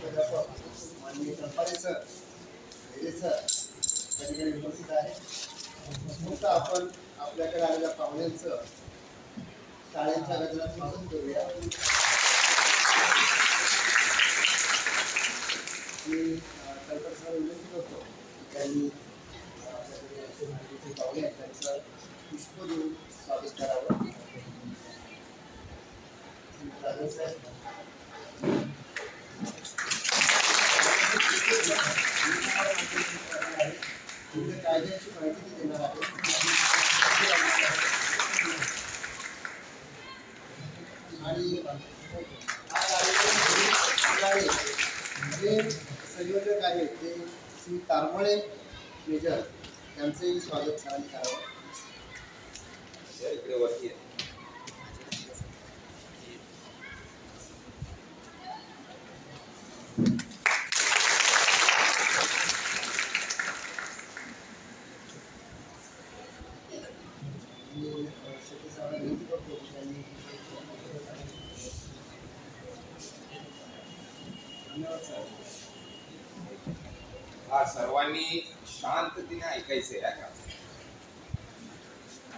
प्राध्यापक माननीय सर हेरे सर त्या ठिकाणी उपस्थित आहे फक्त आपण आपल्याकडे आलेल्या पाहुण्यांचं शाळेच्या गजरात स्वागत करूया मी सर विनंती करतो त्यांनी आपल्याकडे पाहुणे आहेत त्यांचं पुष्प देऊन स्वागत करावं साहेब कायद्याची माहिती ते देणार आहे आणि हा कार्यक्रम जे संयोजक आहेत ते श्री तारमळे मेजर यांचंही स्वागत सरांनी करावं इकडे वरती आहे. आणि अ, शेवटी सरांना विनंती करतो की त्यांनी धन्यवाद सर हा सर्वांनी शांततेने ऐकायचं आहे का?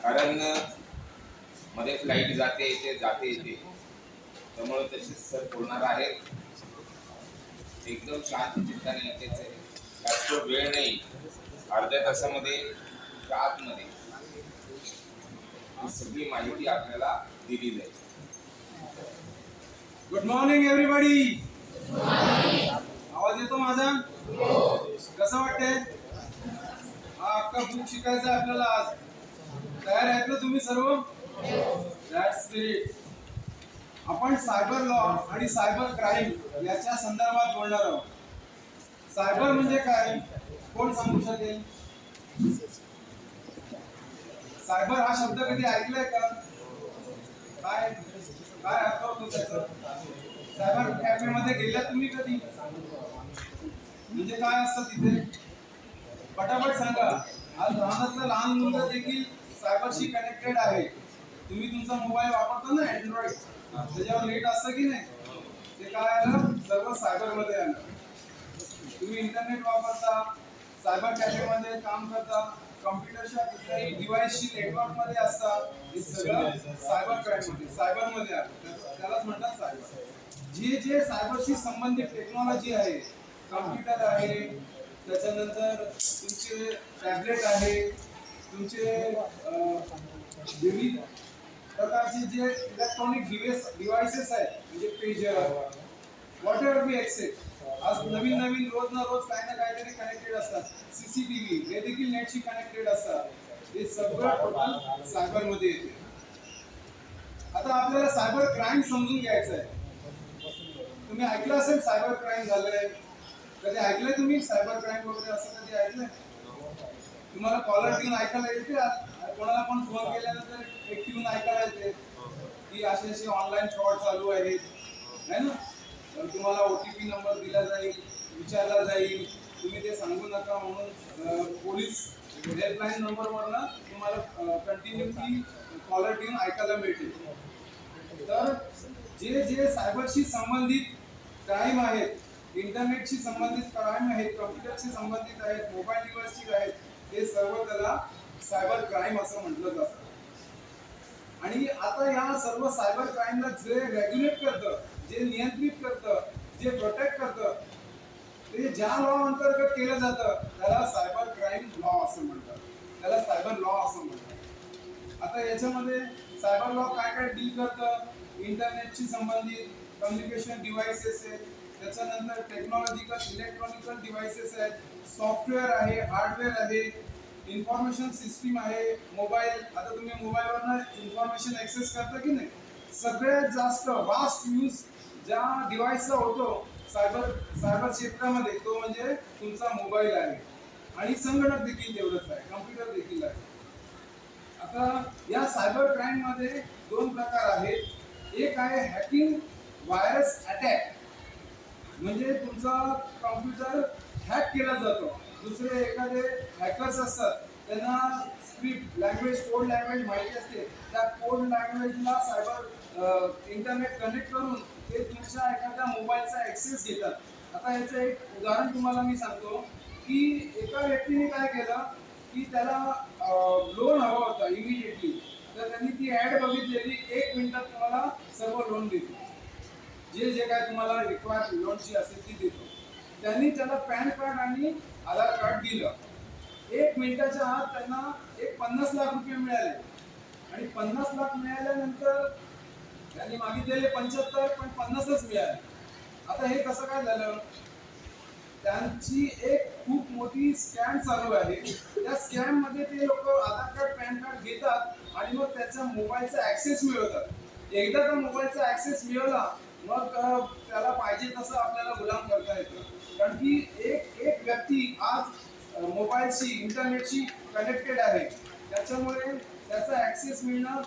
कारण मध्ये फ्लाईट जाते येते जाते येते. त्यामुळे तसेच सर बोलणार आहेत. एकदम शांत चिंताने ऐकायचं आहे जास्त वेळ नाही. अर्ध्या तासामध्ये आतमध्ये ही सगळी माहिती आपल्याला दिली जाईल. गुड मॉर्निंग एव्हरीबडी आवाज येतो माझा? कसं वाटतंय? हा अख्खा बुक शिकायचं आहे आपल्याला आज. तयार आहेत ना तुम्ही सर्व? आपण सायबर लॉ आणि सायबर क्राईम याच्या संदर्भात बोलणार आहोत. सायबर म्हणजे काय? कोण सांगू शकेल? सायबर हा शब्द कधी ऐकलाय का? काय काय अर्थ होतो त्याचा सायबर कॅफे मध्ये गेल्या तुम्ही कधी? म्हणजे काय असतं तिथे? पटापट सांगा. आज लहानातलं लहान मुलं देखील सायबरशी कनेक्टेड आहे. तुम्ही तुमचा मोबाईल वापरता ना अँड्रॉइड त्याच्यावर नेट असतं की नाही? ते काय आलं? सर्व सायबरमध्ये आलं. तुम्ही इंटरनेट वापरता सायबर कॅफे मध्ये काम करता. कॉम्प्युटरच्या कुठल्याही डिव्हाइसशी नेटवर्कमध्ये असतात हे सगळं सायबर क्राईममध्ये सायबरमध्ये त्यालाच म्हणतात सायबर जे जे सायबरशी संबंधित टेक्नॉलॉजी आहे कॉम्प्युटर आहे त्याच्यानंतर तुमचे टॅबलेट आहे तुमचे विविध प्रकारचे जे इलेक्ट्रॉनिक डिव्हाइस डिव्हाइसेस आहेत म्हणजे pager whatever be except आज नवीन नवीन रोज ना रोज काही ना काहीतरी कनेक्टेड असतात. सीसीटीव्ही हे देखील नेटशी कनेक्टेड असतात. हे सगळं टोटल सायबरमध्ये येते. आता आपल्याला सायबर क्राईम समजून घ्यायचं आहे तुम्ही ऐकलं असेल सायबर क्राईम झालंय. कधी ऐकलंय तुम्ही सायबर क्राईम वगैरे असं कधी ऐकलंय? तुम्हाला कॉलर ट्यून ऐकायला येते? कोणाला पण फोन केल्यानंतर एक ट्यून ऐकायला येते. की असे असे ऑनलाईन फ्रॉड चालू आहेत. है ना? तर तुम्हाला ओ टी पी नंबर दिला जाईल विचारला जाईल. तुम्ही ते सांगू नका म्हणून पोलीस हेल्पलाईन नंबरवरनं तुम्हाला कंटिन्युअसली कॉलर ट्यून ऐकायला मिळते तर जे जे सायबरशी संबंधित क्राईम आहेत इंटरनेटशी संबंधित क्राईम आहेत कम्प्युटरशी संबंधित आहेत मोबाईल डिव्हाइसशी आहेत हे सर्व त्याला सायबर क्राईम असं म्हटलं जातं. आणि आता या सर्व सायबर क्राईमला जे रेग्युलेट करतं जे नियंत्रित करतं जे प्रोटेक्ट करतं ते ज्या लॉ अंतर्गत केलं जातं त्याला सायबर क्राईम लॉ असं म्हणतात. त्याला सायबर लॉ असं म्हणतात. आता याच्यामध्ये सायबर लॉ काय काय डील करतं? इंटरनेटशी संबंधित कम्युनिकेशन डिव्हाइसेस आहेत. त्याच्यानंतर टेक्नॉलॉजिकल इलेक्ट्रॉनिकल डिव्हाइसेस आहेत. सॉफ्टवेअर आहे हार्डवेअर आहे. इन्फॉर्मेशन सिस्टीम आहे मोबाईल आता तुम्ही मोबाईलवरनं इन्फॉर्मेशन ॲक्सेस करता की नाही? सगळ्यात जास्त वास्ट यूज ज्या डिव्हाइसचा होतो सायबर सायबर क्षेत्रामध्ये तो म्हणजे तुमचा मोबाईल आहे. आणि संगणक देखील तेवढंच आहे कम्प्युटर देखील आहे. आता या सायबर क्राईममध्ये दोन प्रकार आहेत. एक आहे हॅकिंग व्हायरस अटॅक म्हणजे तुमचा कॉम्प्युटर हॅक केला जातो. दुसरे एखादे हॅकर्स असतात त्यांना स्क्रिप्ट लँग्वेज कोड लँग्वेज माहिती असते. त्या कोड लँग्वेजला सायबर इंटरनेट कनेक्ट करून ते तुमच्या एखाद्या मोबाईलचा ॲक्सेस घेतात. आता याचं एक उदाहरण तुम्हाला मी सांगतो की एका व्यक्तीने काय केलं की त्याला लोन हवा होता इमिडिएटली तर त्यांनी ती ऍड बघितलेली एक मिनिटात तुम्हाला सर्व लोन देतो जे जे काय तुम्हाला रिक्वायर लोनची असेल ती देतो. त्यांनी त्याला पॅन कार्ड आणि आधार कार्ड दिलं. एक मिनिटाच्या आत त्यांना एक पन्नास लाख रुपये मिळाले. आणि पन्नास लाख मिळाल्यानंतर त्यांनी मागितलेले पंच्याहत्तर पण पन्नासच मिळाले. आता हे कसं काय झालं? त्यांची एक खूप मोठी स्कॅम चालू आहे. त्या स्कॅममध्ये ते लोक आधार कार्ड पॅन कार्ड घेतात आणि मग त्याचा मोबाईलचा ऍक्सेस मिळवतात. एकदा का मोबाईलचा ऍक्सेस मिळवला मग त्याला पाहिजे तसं आपल्याला गुलाम करता येतं. कारण की एक एक व्यक्ती आज मोबाईलशी इंटरनेटशी कनेक्टेड आहे. त्याच्यामुळे त्याचा ऍक्सेस मिळणं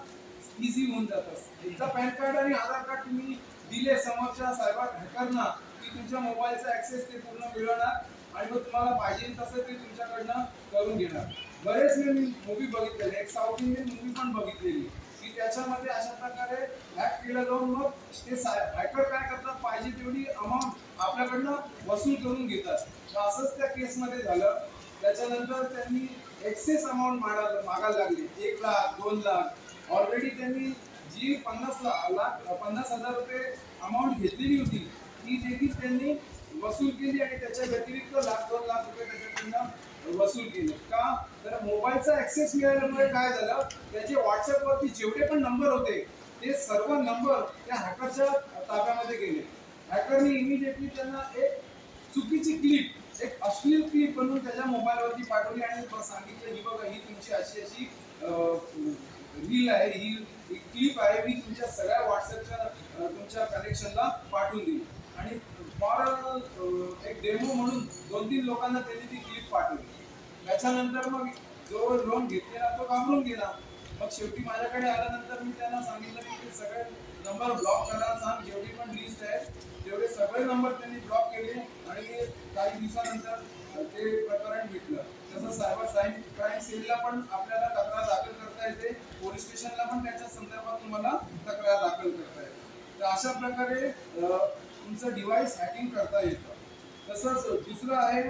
इझी होऊन जातं. एकदा पॅन कार्ड आणि आधार कार्ड तुम्ही दिले समोरच्या सायबर हॅकरना की तुमच्या मोबाईलचा ॲक्सेस ते पूर्ण मिळवणार आणि मग तुम्हाला पाहिजे तसं ते तुमच्याकडनं करून घेणार. बरेच मी मूवी बघितलेले एक साऊथ इंडियन मूवी पण बघितलेली. याच्यामध्ये त्याच्यामध्ये अशा प्रकारे हॅक केलं जाऊन मग ते हॅकर काय करतात? पाहिजे तेवढी अमाऊंट आपल्याकडनं वसूल करून घेतात. तर असंच त्या केसमध्ये झालं. त्याच्यानंतर त्यांनी एक्सेस अमाऊंट मागायला मागायला लागली. एक लाख दोन लाख. ऑलरेडी त्यांनी जी पन्नास लाख पन्नास हजार रुपये अमाऊंट घेतलेली होती ती देखील त्यांनी वसूल केली आणि त्याच्या व्यतिरिक्त लाख दोन लाख रुपये त्याच्याकडनं वसूल केले का? तर मोबाईलचा ऍक्सेस मिळाल्यामुळे काय झालं? त्याचे व्हॉट्सअपवरती जेवढे पण नंबर होते ते सर्व नंबर त्या हॅकरच्या ताब्यामध्ये गेले. हॅकरनी इमिजिएटली त्यांना एक चुकीची क्लिप एक अश्लील क्लिप बनवून त्याच्या मोबाईलवरती पाठवली आणि सांगितलं की बघा ही तुमची अशी अशी रील आहे ही क्लिप आहे मी तुमच्या सगळ्या व्हॉट्सअपच्या तुमच्या कनेक्शनला पाठवून दिली आणि फॉर एक डेमो म्हणून दोन तीन लोकांना त्यांनी ती क्लिप पाठवली. त्याच्यानंतर मग जो लोन घेतलेला तो घाबरून गेला. मग शेवटी माझ्याकडे आल्यानंतर मी त्यांना सांगितलं की ते सगळे नंबर ब्लॉक करायला सांग. जेवढी पण लिस्ट आहे तेवढे सगळे नंबर त्यांनी ब्लॉक केले आणि काही दिवसानंतर ते प्रकरण मिटलं तसं सायबर साईन क्राईम सेलला पण आपल्याला तक्रार दाखल करता येते. पोलीस स्टेशनला पण त्याच्या संदर्भात तुम्हाला तक्रार दाखल करता येते. तर अशा प्रकारे तुमचं डिव्हाइस हॅकिंग करता येतं. तसंच दुसरं आहे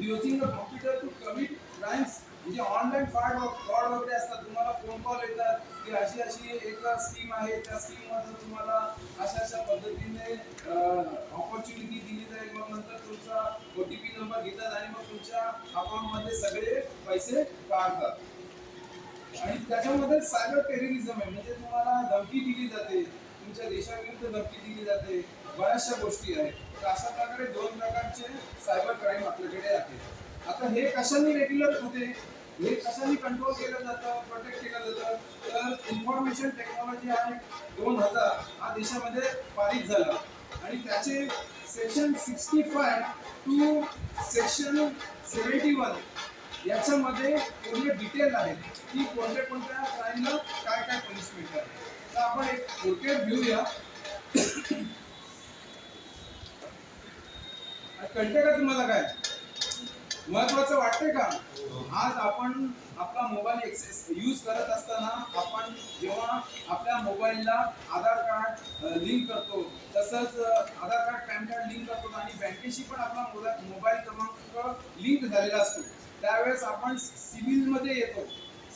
using the computer to commit crimes म्हणजे ऑनलाईन फ्रॉड फ्रॉड वगैरे असतात. तुम्हाला फोन कॉल येतात की अशी अशी एक स्कीम आहे. त्या स्कीममध्ये तुम्हाला अशा अशा पद्धतीने ऑपॉर्च्युनिटी दिली जाईल. मग नंतर तुमचा ओ टी पी नंबर घेतात आणि मग तुमच्या अकाउंटमध्ये सगळे पैसे काढतात. आणि त्याच्यामध्ये सायबर टेररिझम आहे. म्हणजे तुम्हाला धमकी दिली जाते. तुमच्या देशाविरुद्ध धमकी दिली जाते. बऱ्याचशा गोष्टी आहेत. तर अशा प्रकारे दोन प्रकारचे सायबर क्राईम आपल्याकडे आता हे कशाने रेग्युलर होते? हे कशाने कंट्रोल केलं जातं प्रोटेक्ट केलं जातं? तर इन्फॉर्मेशन टेक्नॉलॉजी ऍक्ट दोन हजार. हा देशामध्ये पारित झाला. आणि त्याचे section sixty five to section seventy one याच्यामध्ये पूर्ण डिटेल आहे की कोणत्या कोणत्या क्राईमला काय काय पनिशमेंट आहे. तर आपण एक थोडक्यात घेऊया. कळते का तुम्हाला काय? महत्वाचं वाटतंय का? आज आपण आपला मोबाईल एक्सेस यूज करत असताना आपण जेव्हा आपल्या मोबाईलला आधार कार्ड लिंक करतो तसंच Aadhaar card PAN card link करतो आणि बँकेशी पण आपला मोबाईल मोबाईल क्रमांक लिंक झालेला असतो. त्यावेळेस आपण सिबिलमध्ये येतो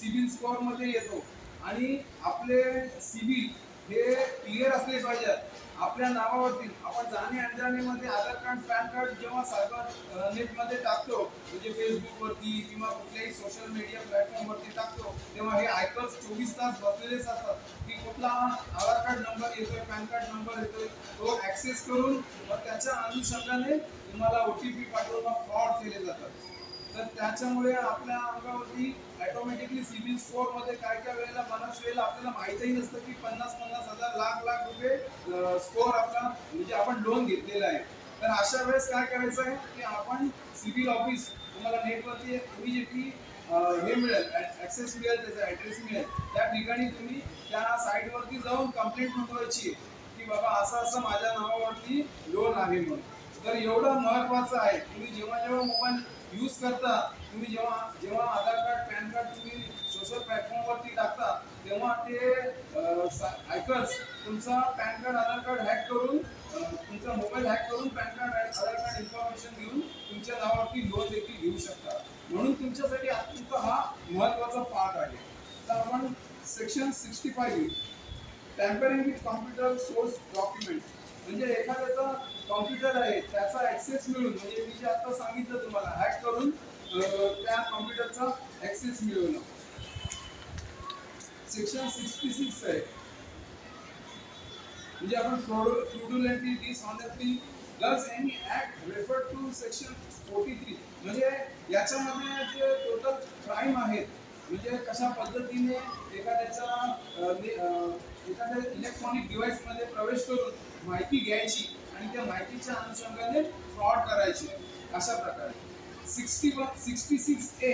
सिबिल स्कोअरमध्ये येतो आणि आपले सिबिल हे क्लिअर असले पाहिजेत. आपल्या नावावरती आपण जाणे अनजाणेमध्ये आधार कार्ड पॅन कार्ड जेव्हा सायबर नेटमध्ये टाकतो म्हणजे फेसबुकवरती किंवा कुठल्याही सोशल मीडिया प्लॅटफॉर्मवरती टाकतो तेव्हा हे आयकर्स चोवीस तास बसलेलेच असतात. की कुठला आधार कार्ड नंबर येतोय पॅन कार्ड नंबर येतोय तो ऍक्सेस करून मग त्याच्या अनुषंगाने तुम्हाला ओ टी पी पाठवून फ्रॉड केले जातात. तर त्याच्यामुळे आपल्या अंगावरती ऑटोमॅटिकली सिबिल स्कोअरमध्ये काय काय वेळेला बऱ्याच वेळेला आपल्याला माहितही नसतं की पन्नास पन्नास हजार लाख लाख रुपये स्कोअर आपला म्हणजे आपण लोन घेतलेला आहे. तर अशा वेळेस काय करायचं आहे की आपण सिबिल ऑफिस तुम्हाला नेटवरती इमिजिएटली हे मिळेल ऍक्सेस मिळेल त्याचा ऍड्रेस मिळेल. त्या ठिकाणी तुम्ही त्या साईटवरती जाऊन कंप्लेंट नोंदवायची की बाबा असं असं माझ्या नावावरती लोन आहे म्हणून. तर एवढं महत्वाचं आहे. तुम्ही जेव्हा जेव्हा मोबाईल यूज करता तुम्ही जेव्हा जेव्हा आधार कार्ड पॅन कार्ड तुम्ही सोशल प्लॅटफॉर्मवरती टाकता तेव्हा ते हॅकर्स तुमचा PAN card Aadhaar card hack करून तुमचा मोबाईल हॅक करून PAN card Aadhaar card information घेऊन तुमच्या नावावरती लोन देखील घेऊ शकता. म्हणून तुमच्यासाठी अत्यंत हा महत्त्वाचा पार्ट आहे. तर आपण section sixty five tampering with computer source document म्हणजे एखाद्याचा कॉम्प्युटर आहे त्याचा ऍक्सेस मिळून म्हणजे मी जे आता सांगितलं तुम्हाला हॅक करून त्या कॉम्प्युटरचा ऍक्सेस मिळवणं. सेक्शन सिक्स्टी सिक्स आहे. म्हणजे आपण fraudulently dishonestly plus any act refer to section forty three म्हणजे याच्यामध्ये जे टोटल क्राईम आहेत म्हणजे कशा पद्धतीने एखाद्याचा एखाद्या इलेक्ट्रॉनिक डिव्हाइसमध्ये प्रवेश करून माहिती घ्यायची आणि त्या माहितीच्या अनुषंगाने फ्रॉड करायचे. अशा प्रकारे. Sixty one sixty six A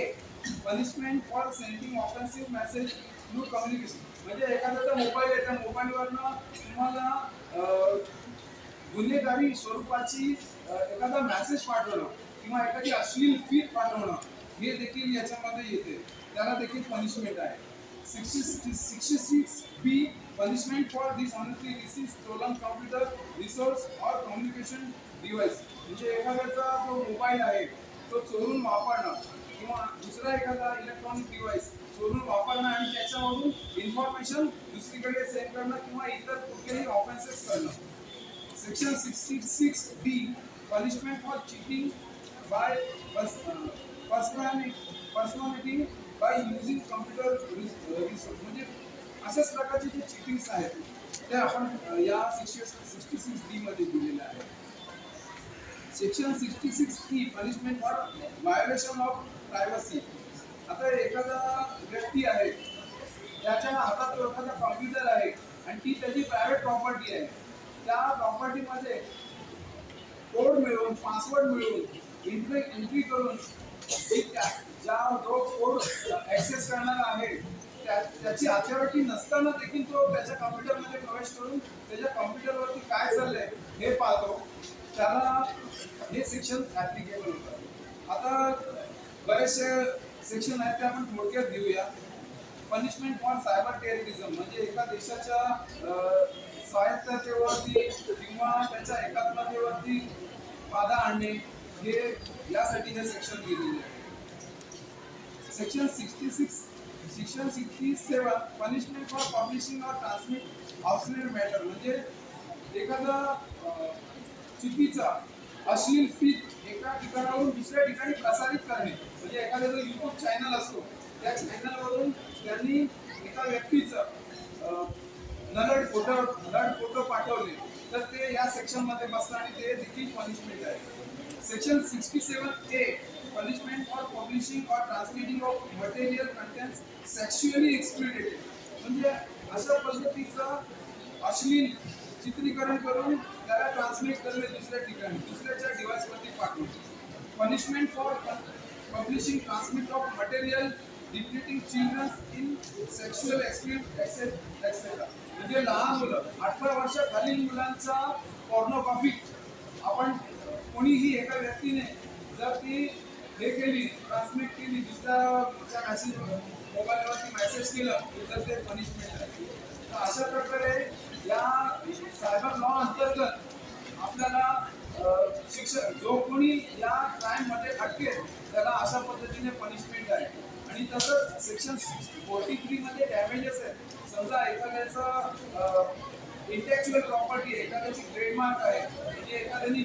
punishment for sending offensive message through communication म्हणजे एखाद्याचा मोबाईल आहे त्या मोबाईलवरनं तुम्हाला गुन्हेगारी स्वरूपाची एखादा मेसेज पाठवणं किंवा एखादी अश्लील फीड पाठवणं हे देखील याच्यामध्ये येते. त्याला देखील पनिशमेंट आहे. Sixty sixty six B punishment for dishonestly receive stolen computer resource communication म्हणजे एखाद्याचा जो मोबाईल आहे तो चोरून वापरणं किंवा दुसरा एखादा इलेक्ट्रॉनिक डिव्हाइस चोरून वापरणं आणि त्याच्यावरून इन्फॉर्मेशन दुसरीकडे सेंड करणं किंवा इतर कुठलेही ऑफेन्सेस करणं. Section sixty six D punishment for cheating by personality personality by using computer resource म्हणजे अशाच प्रकारचे जे चिटिंग्स आहेत ते आपण या सिक्स्टी सिक्स्टी सिक्स डी मध्ये दिलेले आहेत. Section sixty six D punishment for violation of privacy आता एखादा व्यक्ती आहे त्याच्या हातात तो एखादा कॉम्प्युटर आहे आणि ती त्याची प्रायव्हेट प्रॉपर्टी आहे. त्या प्रॉपर्टीमध्ये कोड मिळवून पासवर्ड मिळवून एंट्री एंट्री करून ती ज्या जो कोड ऍक्सेस करणारा आहे त्या- त्याची अथॉरिटी नसताना देखील तो त्याच्या कॉम्प्युटरमध्ये प्रवेश करून त्याच्या कॉम्प्युटरवरती काय चाललंय हे पाहतो. त्याला हे सेक्शन ऍप्लिकेबल होतं. आता बरेचसे सेक्शन आहेत ते आपण थोडक्यात घेऊया. पनिशमेंट फॉर सायबर टेररिझम म्हणजे एका देशाच्या स्वायत्ततेवरती किंवा त्याच्या एकात्मतेवरती बाधा आणणे हे यासाठी हे सेक्शन दिलेले आहे. Section sixty six section sixty seven punishment for publishing or transmit of late matter म्हणजे एखादा चुकीचा अश्लील फीत एका ठिकाणावरून दुसऱ्या ठिकाणी प्रसारित करणे. म्हणजे एखाद्याचा युट्यूब चॅनल असतो त्या चॅनलवरून त्यांनी एका व्यक्तीचं नलड फोटो नलड फोटो पाठवले तर ते या सेक्शनमध्ये बसतं आणि ते देखील पनिशमेंट आहे. Section sixty seven A punishment for publishing of material of material contents sexually म्हणजे अशा पद्धतीचं अश्लील चित्रीकरण करून त्याला ट्रान्समिट करणे दुसऱ्या ठिकाणी दुसऱ्याच्या डिव्हाइसवरती पाठवणे. Punishment for publishing transmit of material depicting children's in sexual etcetera म्हणजे लहान मुलं अठरा वर्षाखालील मुलांचा पॉर्नोग्राफी आपण कोणीही एका व्यक्तीने जर ती हे केली ट्रान्समिट केली दुसऱ्या मॅसेज मोबाईलवरती मेसेज केलं तर ते पनिशमेंट आहे. तर अशा प्रकारे या सायबर लॉ अंतर्गत आपल्याला शिक्षक जो कोणी या क्राईममध्ये अटकेल त्याला अशा पद्धतीने पनिशमेंट आहे. आणि तसंच सेक्शन फोर्टी थ्रीमध्ये डॅमेजेस आहेत. समजा एखाद्याचं इंटेक्च्युअल प्रॉपर्टी आहे एखाद्याची ट्रेडमार्क आहे म्हणजे एखाद्याने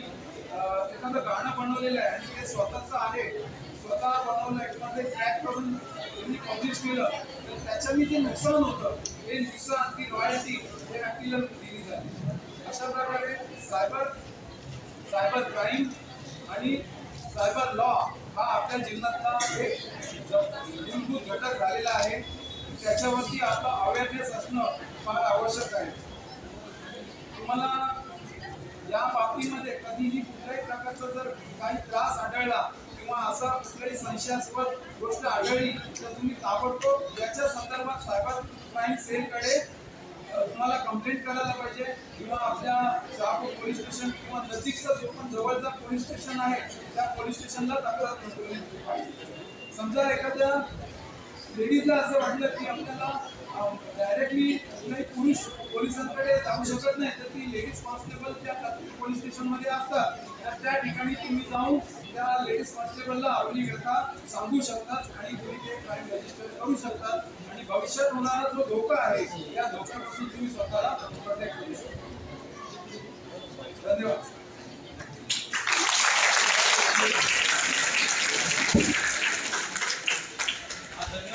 एखादं गाणं बनवलेलं आहे आणि ते स्वतःचं आहे स्वतः बनवलं किंवा ते ट्रॅक करून त्यांनी पब्लिश केलं तर त्याच्याने जे नुकसान होतं ते नुकसान ती रॉयल्टी हे व्यक्तीला दिली जाते. अशा प्रकारे सायबर सायबर क्राईम आणि सायबर लॉ हा आपल्या जीवनातला एक मूलभूत घटक झालेला आहे. त्याच्यावरती आता अवेअरनेस असणं फार आवश्यक आहे. तुम्हाला या बाबतीमध्ये कधीही कुठल्याही प्रकारचा जर काही त्रास आढळला किंवा असा कुठलाही संशयास्पद गोष्ट आढळली तर तुम्ही ताबडतोब याच्या संदर्भात सायबर क्राईम सेलकडे तुम्हाला कंप्लेंट करायला पाहिजे किंवा आपल्या शहापूर पोलीस स्टेशन किंवा नजीकचा जो पण जवळचा पोलीस स्टेशन आहे त्या पोलीस स्टेशनला तक्रार नोंदवली पाहिजे. समजा एखाद्या लेडीजला असं वाटलं की आपल्याला डायरेक्टली काही पुरुष पोलिसांकडे जाऊ शकत नाही. तर ती लेडीज कॉन्स्टेबल त्या प्रत्येक पोलीस स्टेशनमध्ये असतात. तर त्या ठिकाणी तुम्ही जाऊन त्या लेडीज कॉन्स्टेबलला आपली व्यथा सांगू शकतात आणि तुम्ही ते क्राईम रजिस्टर करू शकतात आणि भविष्यात होणारा जो धोका आहे या धोक्यापासून तुम्ही स्वतःला प्रोटेक्ट करू शकता. धन्यवाद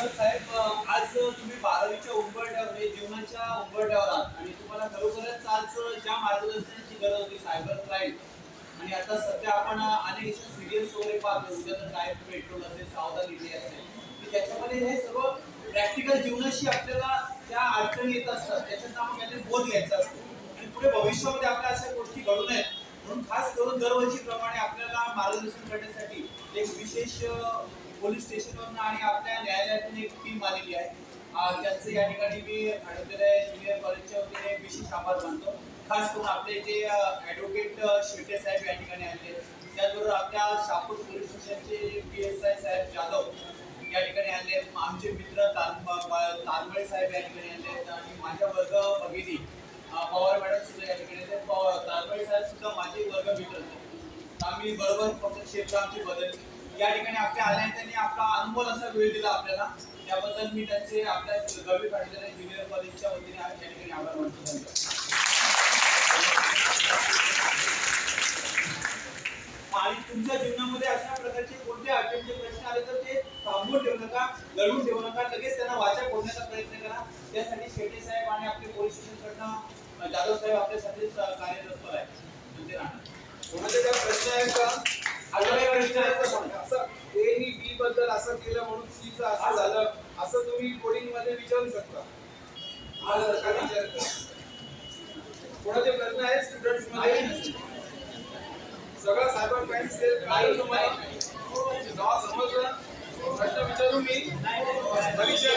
साहेब आज तुम्ही बारावीच्या उंबरठ्यावर म्हणजे जीवनाच्या उंबरठ्यावर आहात आणि तुम्हाला खरोखरच आज ज्या मार्गदर्शनाची गरज होती सायबर क्राईम आणि आता सध्या आपण अनेक सिरियल्स वगैरे पाहतो उद्या तर काय पेट्रोल असेल सावधान इथे असेल की त्याच्यामध्ये हे सर्व प्रॅक्टिकल जीवनाशी आपल्याला त्या अडचणी येत असतात त्याच्यात आपण काहीतरी बोध घ्यायचा असतो. आणि पुढे भविष्यामध्ये आपल्या अशा गोष्टी घडू नयेत. म्हणून खास करून दरवर्षीप्रमाणे आपल्याला मार्गदर्शन करण्यासाठी एक विशेष पोलीस स्टेशनवरून आणि आपल्या न्यायालयातून एक टीम आलेली आहे. अ, त्यांचं या ठिकाणी मी खडकले ज्युनियर कॉलेजच्या वतीने विशेष आभार मानतो. खास करून आपले जे ॲडव्होकेट शेटे साहेब या ठिकाणी आले त्याचबरोबर आपल्या शापूर पोलीस स्टेशनचे पी एस आय साहेब जाधव या ठिकाणी आले आमचे मित्र तार- साहेब या ठिकाणी आले आहेत. आणि माझ्या वर्ग भगिनी पवार मॅडम सुद्धा या ठिकाणी आहेत. पवार साहेब सुद्धा माझे वर्ग मित्र आम्ही बरोबर फक्त क्षेत्र आमची बदल या ठिकाणी आपल्या आल्या आहेत त्यांनी आपला अनुभव असा वेळ दिला आपल्याला. त्याबद्दल मी त्यांचे आपल्या गवी पाटील ज्युनियर कॉलेजच्या वतीने या ठिकाणी आभार मानतो. आणि तुमच्या जीवनामध्ये अशा प्रकारचे कोणते अडचणीचे प्रश्न आले तर ते थांबवून ठेवू नका लढून ठेवू नका लगेच त्यांना वाचा फोडण्याचा प्रयत्न करा. त्यासाठी शेट्टी साहेब आणि आपले पोलीस स्टेशनकडनं जाधव साहेब आपल्यासाठी कार्यरत आहे म्हणजे राहणार. कोणाचे काय प्रश्न आहेत का? काही प्रश्न आहेत? का? असं ए ही बी बद्दल असं केलं म्हणून सी चं असं झालं असं तुम्ही कोडिंगमध्ये विचारू शकता. कोणाचे प्रश्न आहेत स्टुडंट्समध्ये? सगळं सायबर क्राईम सेल तुम्हाला? नाव समजलं? प्रश्न विचारू मी परीक्षा